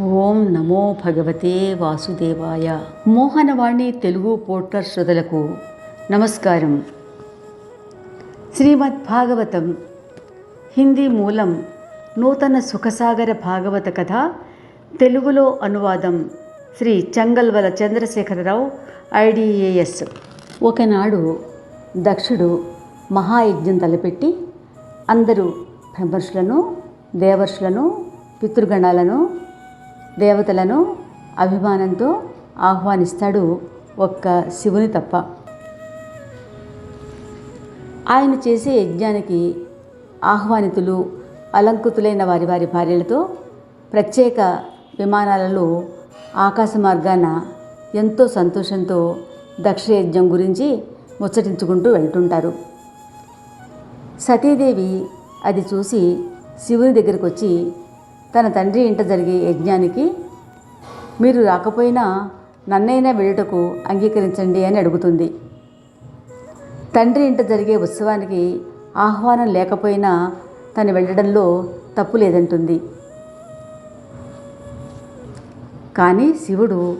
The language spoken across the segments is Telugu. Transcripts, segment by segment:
ఓం నమో భగవతే వాసుదేవాయ. మోహనవాణి తెలుగు పోర్టర్ శ్రుతులకు నమస్కారం. శ్రీమద్ భాగవతం హిందీ మూలం నూతన సుఖసాగర భాగవత కథ తెలుగులో అనువాదం శ్రీ చంగల్వల చంద్రశేఖరరావు ఐడిఏఎస్. ఒకనాడు దక్షుడు మహాయజ్ఞం తలపెట్టి అందరూ బ్రహ్మర్షులను దేవర్షులను పితృగణాలను దేవతలను అభిమానంతో ఆహ్వానిస్తాడు ఒక్క శివుని తప్ప. ఆయన చేసే యజ్ఞానికి ఆహ్వానితులు అలంకృతులైన వారి వారి భార్యలతో ప్రత్యేక విమానాలలో ఆకాశ మార్గాన ఎంతో సంతోషంతో దక్షయజ్ఞం గురించి ముచ్చటించుకుంటూ వెళ్తుంటారు. సతీదేవి అది చూసి శివుని దగ్గరకు వచ్చి తన తండ్రి ఇంట జరిగే యజ్ఞానికి మీరు రాకపోయినా నన్నైనా వెళ్ళుటకు అంగీకరించండి అని అడుగుతుంది. తండ్రి ఇంట జరిగే ఉత్సవానికి ఆహ్వానం లేకపోయినా తను వెళ్ళడంలో తప్పు లేదంటుంది. కానీ శివుడు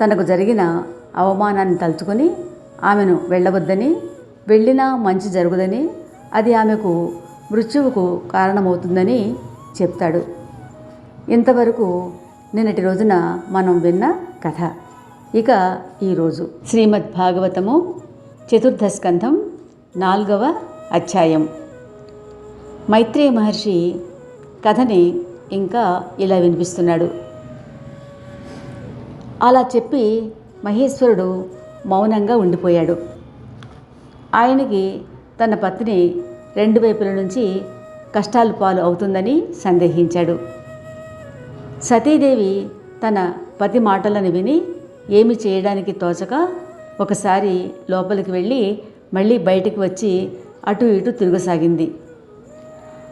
తనకు జరిగిన అవమానాన్ని తలుచుకొని ఆమెను వెళ్ళవద్దని వెళ్ళినా మంచి జరుగుదని అది ఆమెకు మృత్యువుకు కారణమవుతుందని చెప్తాడు. ఇంతవరకు నిన్నటి రోజున మనం విన్న కథ. ఇక ఈరోజు శ్రీమద్ భాగవతము చతుర్థ స్కంధం నాలుగవ అధ్యాయం. మైత్రేయ మహర్షి కథని ఇంకా ఇలా వినిపిస్తున్నాడు. అలా చెప్పి మహేశ్వరుడు మౌనంగా ఉండిపోయాడు. ఆయనకి తన పత్ని రెండు వైపుల నుంచి కష్టాలు పాలు అవుతుందని సందేహించాడు. సతీదేవి తన పతి మాటలను విని ఏమి చేయడానికి తోచక ఒకసారి లోపలికి వెళ్ళి మళ్ళీ బయటికి వచ్చి అటు ఇటు తిరగసాగింది.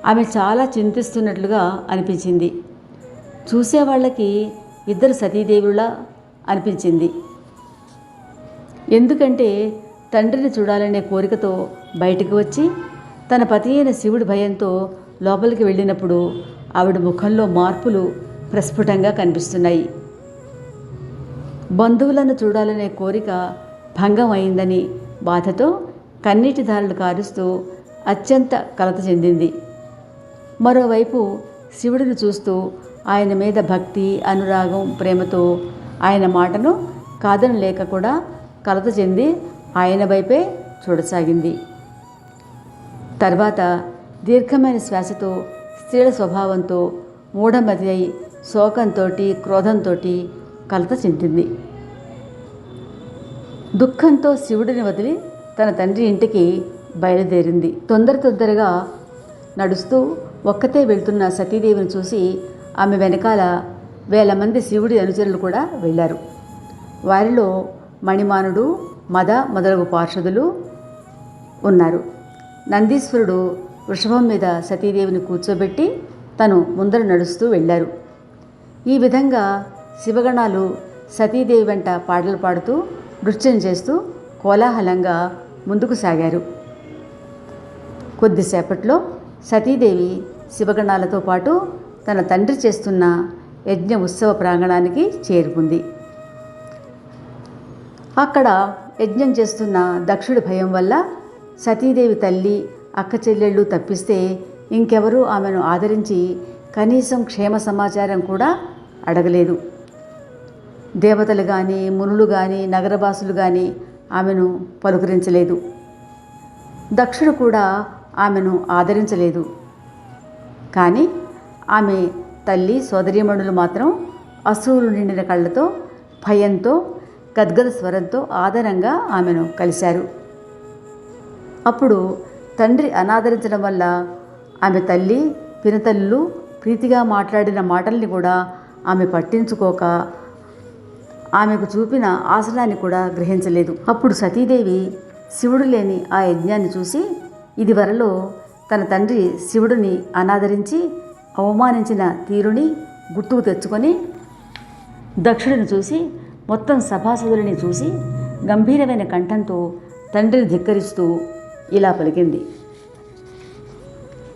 ఆమె చాలా చింతిస్తున్నట్లుగా అనిపించింది. చూసేవాళ్ళకి ఇద్దరు సతీదేవులా అనిపించింది. ఎందుకంటే తండ్రిని చూడాలనే కోరికతో బయటకు వచ్చి తన పతి అయిన శివుడి భయంతో లోపలికి వెళ్ళినప్పుడు ఆవిడ ముఖంలో మార్పులు ప్రస్ఫుటంగా కనిపిస్తున్నాయి. బంధువులను చూడాలనే కోరిక భంగం అయిందని బాధతో కన్నీటి ధారలు కారుస్తూ అత్యంత కలత చెందింది. మరోవైపు శివుడిని చూస్తూ ఆయన మీద భక్తి అనురాగం ప్రేమతో ఆయన మాటను కాదనలేక కూడా కలత చెంది ఆయన వైపే చూడసాగింది. తర్వాత దీర్ఘమైన శ్వాసతో స్త్రీల స్వభావంతో మూఢమతి అయి శోకంతో క్రోధంతో కలత చెందింది. దుఃఖంతో శివుడిని వదిలి తన తండ్రి ఇంటికి బయలుదేరింది. తొందర తొందరగా నడుస్తూ ఒక్కతే వెళ్తున్న సతీదేవిని చూసి ఆమె వెనకాల వేల మంది శివుడి అనుచరులు కూడా వెళ్ళారు. వారిలో మణిమానుడు మద మొదలగు పార్షదులు ఉన్నారు. నందీశ్వరుడు వృషభం మీద సతీదేవిని కూర్చోబెట్టి తను ముందర నడుస్తూ వెళ్ళారు. ఈ విధంగా శివగణాలు సతీదేవి వెంట పాటలు పాడుతూ నృత్యం చేస్తూ కోలాహలంగా ముందుకు సాగారు. కొద్దిసేపట్లో సతీదేవి శివగణాలతో పాటు తన తండ్రి చేస్తున్న యజ్ఞ ఉత్సవ ప్రాంగణానికి చేరుకుంది. అక్కడ యజ్ఞం చేస్తున్న దక్షుడి భయం వల్ల సతీదేవి తల్లి అక్క చెల్లెళ్ళు తప్పిస్తే ఇంకెవరూ ఆమెను ఆదరించి కనీసం క్షేమ సమాచారం కూడా అడగలేదు. దేవతలు కానీ మునులు కానీ నగరవాసులు కానీ ఆమెను పలుకరించలేదు దక్షుడు కూడా ఆమెను ఆదరించలేదు. కానీ ఆమె తల్లి సోదరీమణులు మాత్రం అసూలు నిండిన కళ్ళతో భయంతో గద్గద స్వరంతో ఆదరంగా ఆమెను కలిశారు. అప్పుడు తండ్రి అనాదరించడం వల్ల ఆమె తల్లి పినతల్లు ప్రీతిగా మాట్లాడిన మాటల్ని కూడా ఆమె పట్టించుకోక ఆమెకు చూపిన ఆసనాన్ని కూడా గ్రహించలేదు. అప్పుడు సతీదేవి శివుడు లేని ఆ యజ్ఞాన్ని చూసి ఇది వరలో తన తండ్రి శివుడిని అనాదరించి అవమానించిన తీరుని గుర్తుకు తెచ్చుకొని దక్షుడిని చూసి మొత్తం సభాసదులని చూసి గంభీరమైన కంఠంతో తండ్రిని ధిక్కరిస్తూ ఇలా పలికింది.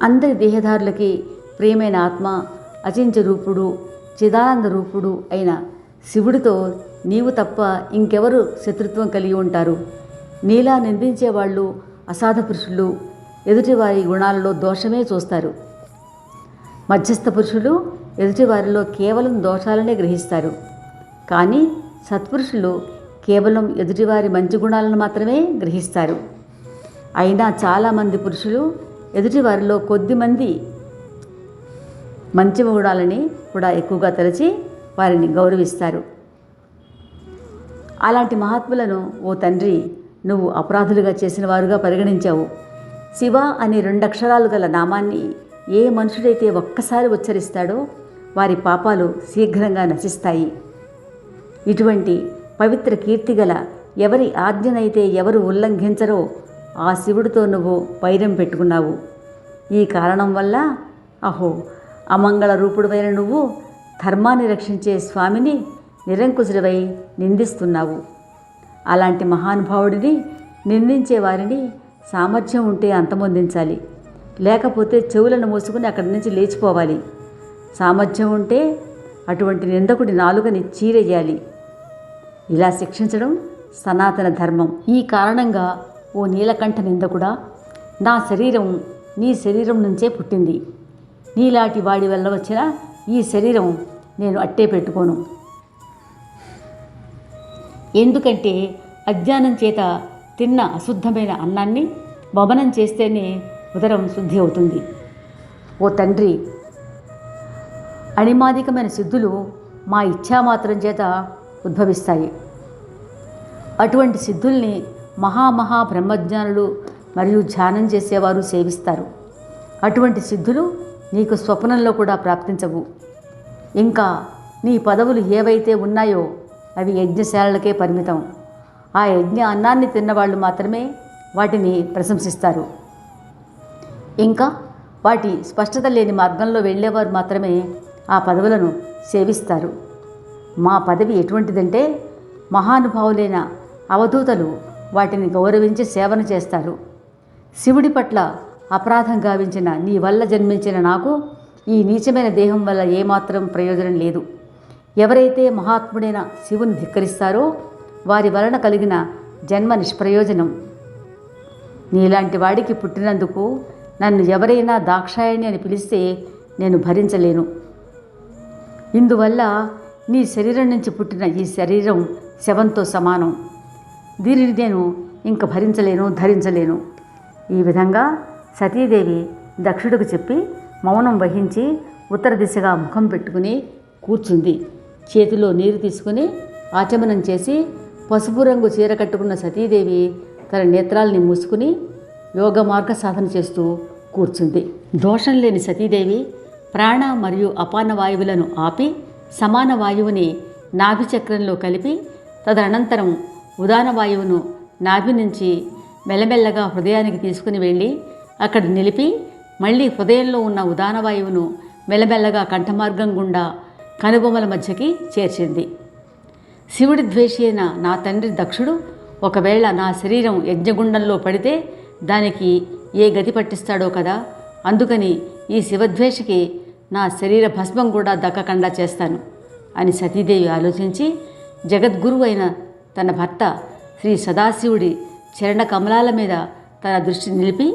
అందరి దేహదారులకి ప్రియమైన ఆత్మ అచించ రూపుడు చిదానంద రూపుడు అయిన శివుడితో నీవు తప్ప ఇంకెవరు శత్రుత్వం కలిగి ఉంటారు. నీలా నిందించేవాళ్ళు అసాధ పురుషులు ఎదుటివారి గుణాలలో దోషమే చూస్తారు. మధ్యస్థ పురుషులు ఎదుటివారిలో కేవలం దోషాలనే గ్రహిస్తారు. కానీ సత్పురుషులు కేవలం ఎదుటివారి మంచి గుణాలను మాత్రమే గ్రహిస్తారు. అయినా చాలామంది పురుషులు ఎదుటివారిలో కొద్దిమంది మంచి గుణాలని కూడా ఎక్కువగా తలచి వారిని గౌరవిస్తారు. అలాంటి మహాత్ములను ఓ తండ్రి నువ్వు అపరాధులుగా చేసిన వారుగా పరిగణించావు. శివ అనే రెండక్షరాలు గల నామాన్ని ఏ మనుషుడైతే ఒక్కసారి ఉచ్చరిస్తాడో వారి పాపాలు శీఘ్రంగా నశిస్తాయి. ఇటువంటి పవిత్ర కీర్తి గల ఎవరి ఆజ్ఞనైతే ఎవరు ఉల్లంఘించరో ఆ శివుడితో నువ్వు వైరం పెట్టుకున్నావు. ఈ కారణం వల్ల అహో అమంగళ రూపుడువైన నువ్వు ధర్మాన్ని రక్షించే స్వామిని నిరంకుశుడివై నిందిస్తున్నావు. అలాంటి మహానుభావుడిని నిందించే వారిని సామర్థ్యం ఉంటే అంతమొందించాలి. లేకపోతే చెవులను మూసుకుని అక్కడి నుంచి లేచిపోవాలి. సామర్థ్యం ఉంటే అటువంటి నిందకుడి నాలుగని చీరేయాలి. ఇలా శిక్షించడం సనాతన ధర్మం. ఈ కారణంగా ఓ నీలకంఠ నిందకుడా నా శరీరం నీ శరీరం నుంచే పుట్టింది. నీలాంటి వాడి వల్ల వచ్చిన ఈ శరీరం నేను అట్టే పెట్టుకోను. ఎందుకంటే అజ్ఞానం చేత తిన్న అశుద్ధమైన అన్నాన్ని భవనం చేస్తేనే ఉదరం శుద్ధి అవుతుంది. ఓ తండ్రి అణిమాదికమైన సిద్ధులు మా ఇచ్ఛామాత్రం చేత ఉద్భవిస్తాయి. అటువంటి సిద్ధుల్ని మహామహా బ్రహ్మజ్ఞానులు మరియు ధ్యానం చేసేవారు సేవిస్తారు. అటువంటి సిద్ధులు నీకు స్వప్నంలో కూడా ప్రాప్తించవు. ఇంకా నీ పదవులు ఏవైతే ఉన్నాయో అవి యజ్ఞశాలలకే పరిమితం. ఆ యజ్ఞ అన్నాన్ని తిన్నవాళ్ళు మాత్రమే వాటిని ప్రశంసిస్తారు. ఇంకా వాటి స్పష్టత లేని మార్గంలో వెళ్ళేవారు మాత్రమే ఆ పదవులను సేవిస్తారు. మా పదవి ఎటువంటిదంటే మహానుభావులైన అవధూతలు వాటిని గౌరవించి సేవన చేస్తారు. శివుడి పట్ల అపరాధం గావించిన నీ వల్ల జన్మించిన నాకు ఈ నీచమైన దేహం వల్ల ఏమాత్రం ప్రయోజనం లేదు. ఎవరైతే మహాత్ముడైన శివుని ధిక్కరిస్తారో వారి వలన కలిగిన జన్మ నిష్ప్రయోజనం. నీలాంటి వాడికి పుట్టినందుకు నన్ను ఎవరైనా దాక్షాయణి అని పిలిస్తే నేను భరించలేను. ఇందువల్ల నీ శరీరం నుంచి పుట్టిన ఈ శరీరం శవంతో సమానం. దీనిని నేను ఇంక భరించలేను ధరించలేను. ఈ విధంగా సతీదేవి దక్షుడికి చెప్పి మౌనం వహించి ఉత్తర దిశగా ముఖం పెట్టుకుని కూర్చుంది. చేతిలో నీరు తీసుకుని ఆచమనం చేసి పసుపు రంగు చీర కట్టుకున్న సతీదేవి తన నేత్రాల్ని మూసుకుని యోగ మార్గ సాధన చేస్తూ కూర్చుంది. దోషం లేని సతీదేవి ప్రాణ మరియు అపాన వాయువులను ఆపి సమాన వాయువుని నాభి చక్రంలో కలిపి తదనంతరం ఉదాన వాయువును నాభి నుంచి మెల్లమెల్లగా హృదయానికి తీసుకుని వెళ్ళి అక్కడ నిలిపి మళ్ళీ హృదయంలో ఉన్న ఉదానవాయువును మెల్లమెల్లగా కంఠమార్గం గుండా కనుబొమ్మల మధ్యకి చేర్చింది. శివుడి ద్వేషి అయిన నా తండ్రి దక్షుడు ఒకవేళ నా శరీరం యజ్ఞగుండంలో పడితే దానికి ఏ గతి పట్టిస్తాడో కదా? అందుకని ఈ శివద్వేషికి నా శరీర భస్మం కూడా దక్కకుండా చేస్తాను అని సతీదేవి ఆలోచించి జగద్గురు అయిన తన భర్త శ్రీ సదాశివుడి చరణ కమలాల మీద తన దృష్టి నిలిపి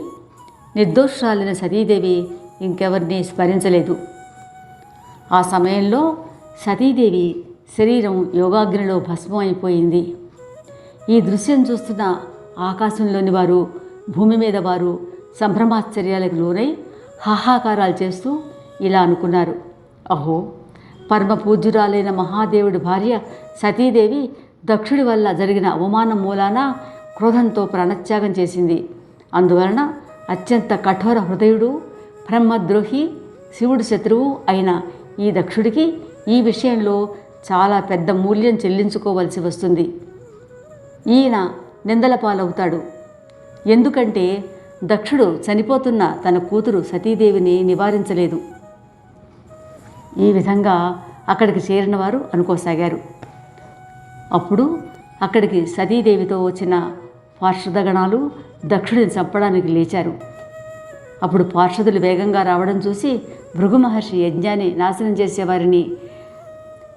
నిర్దోషాలైన సతీదేవి ఇంకెవరిని స్మరించలేదు. ఆ సమయంలో సతీదేవి శరీరం యోగాగ్నిలో భస్మం అయిపోయింది ఈ దృశ్యం చూస్తున్న ఆకాశంలోని వారు భూమి మీద వారు సంభ్రమాశ్చర్యాలకు లోనై హాహాకారాలు చేస్తూ ఇలా అనుకున్నారు. అహో పరమ పూజ్యురాలైన మహాదేవుడి భార్య సతీదేవి దక్షుడి వల్ల జరిగిన అవమానం మూలాన క్రోధంతో ప్రాణత్యాగం చేసింది. అందువలన అత్యంత కఠోర హృదయుడు బ్రహ్మద్రోహి శివుడి శత్రువు అయిన ఈ దక్షుడికి ఈ విషయంలో చాలా పెద్ద మూల్యం చెల్లించుకోవలసి వస్తుంది. ఈయన నిందల పాలవుతాడు. ఎందుకంటే దక్షుడు చనిపోతున్న తన కూతురు సతీదేవిని నివారించలేదు. ఈ విధంగా అక్కడికి చేరిన వారు అనుకోసాగారు. అప్పుడు అక్కడికి సతీదేవితో వచ్చిన పార్షదగణాలు దక్షుడిని చంపడానికి లేచారు. అప్పుడు పార్షదులు వేగంగా రావడం చూసి భృగు మహర్షి యజ్ఞాన్ని నాశనం చేసేవారిని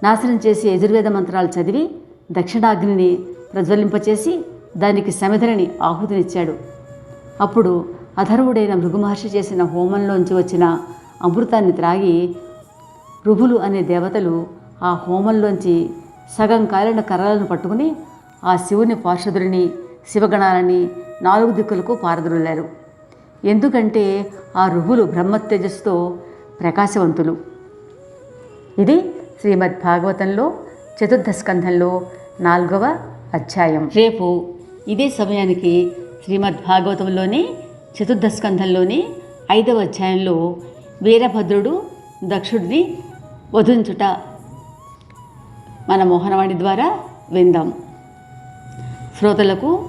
నాశనం చేసి యజుర్వేద మంత్రాలు చదివి దక్షిణాగ్నిని ప్రజ్వలింపచేసి దానికి సమిధరిని ఆహుతినిచ్చాడు. అప్పుడు అధర్వుడైన మృగుమహర్షి చేసిన హోమంలోంచి వచ్చిన అమృతాన్ని త్రాగి రుభులు అనే దేవతలు ఆ హోమంలోంచి సగం కాలిన కర్రలను పట్టుకుని ఆ శివుని పార్షదుడిని శివగణాలని నాలుగు దిక్కులకు పారదొల్లారు ఎందుకంటే ఆ రుహులు బ్రహ్మతేజస్తో ప్రకాశవంతులు. ఇది శ్రీమద్ భాగవతంలో చతుర్థ స్కంధంలో నాలుగవ అధ్యాయం. రేపు ఇదే సమయానికి శ్రీమద్ భాగవతంలోని చతుర్థ స్కంధంలోని ఐదవ అధ్యాయంలో వీరభద్రుడు దక్షుడిని వధించుట మన మోహనవాణి ద్వారా విందాం. శ్రోతలకు